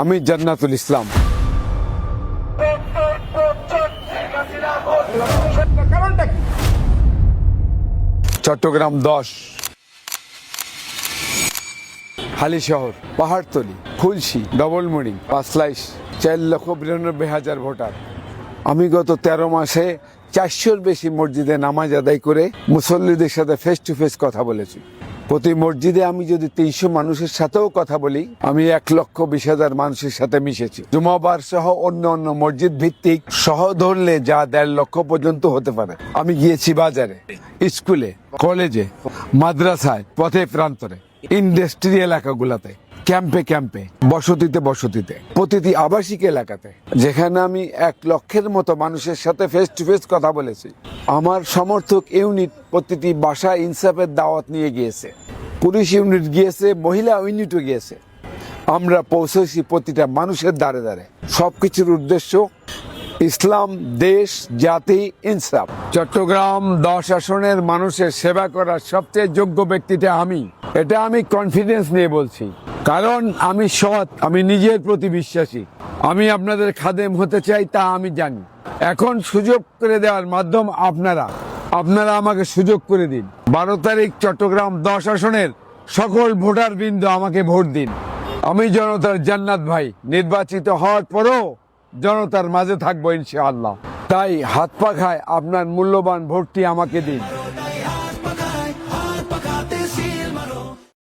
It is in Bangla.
আমি জান্নাতুল ইসলাম। চট্টগ্রাম দশ। হালি শহর, পাহাড়তলি ফুলশি ডবলমুড়ি, পাঁচলাইশ, চার লক্ষ বিরানব্বই হাজার ভোটার। আমি গত তেরো মাসে চারশোর বেশি মসজিদে নামাজ আদায় করে মুসল্লিদের সাথে ফেস টু ফেস কথা বলেছি। প্রতি মসজিদে আমি যদি তিনশো মানুষের সাথেও কথা বলি, আমি এক লক্ষ বিশ হাজার মানুষের সাথে মিশেছি। জুমাবার সহ অন্য অন্য মসজিদ ভিত্তিক সহ ধরলে যা দেড় লক্ষ পর্যন্ত হতে পারে। আমি গিয়েছি বাজারে, স্কুলে, কলেজে, মাদ্রাসায়, পথে প্রান্তরে। ইন্ডাস্ট্রি এলাকাগুলোতে, ক্যাম্পে ক্যাম্পে, বসতিতে বসতিতে, প্রতিটি আবাসিক এলাকাতে, যেখানে আমি এক লক্ষের মতো মানুষের সাথে ফেস টু ফেস কথা বলেছি। আমার সমর্থক ইউনিট প্রতিটি বাসা ইনসাফের দাওয়াত নিয়ে গিয়েছে। পুলিশ ইউনিট গিয়েছে, মহিলা ইউনিটও গিয়েছে। আমরা পৌঁছেছি প্রতিটা মানুষের দ্বারে দ্বারে। সব কিছুর উদ্দেশ্য, ইসলাম, দেশ, জাতি, ইনসাফ। চট্টগ্রাম দশ আসনের মানুষের সেবা করার সবচেয়ে যোগ্য ব্যক্তিটা আমি। এটা আমি কনফিডেন্স নিয়ে বলছি। কারণ আমি সৎ, আমি নিজের প্রতি বিশ্বাসী। আমি আপনাদের খাদেম হতে চাই তা আমি জানি। এখন সুযোগ করে দেওয়ার মাধ্যম আপনারা। আপনারা আমাকে সুযোগ করে দিন। বারো তারিখ চট্টগ্রাম দশ আসনের সকল ভোটার বিন্দু আমাকে ভোট দিন। আমি জনতার জান্নাত ভাই। নির্বাচিত হওয়ার পরও জনতার মাঝে থাকব ইনশাআল্লাহ। তাই হাত পাখায় আপনার মূল্যবান ভোটটি আমাকে দিন।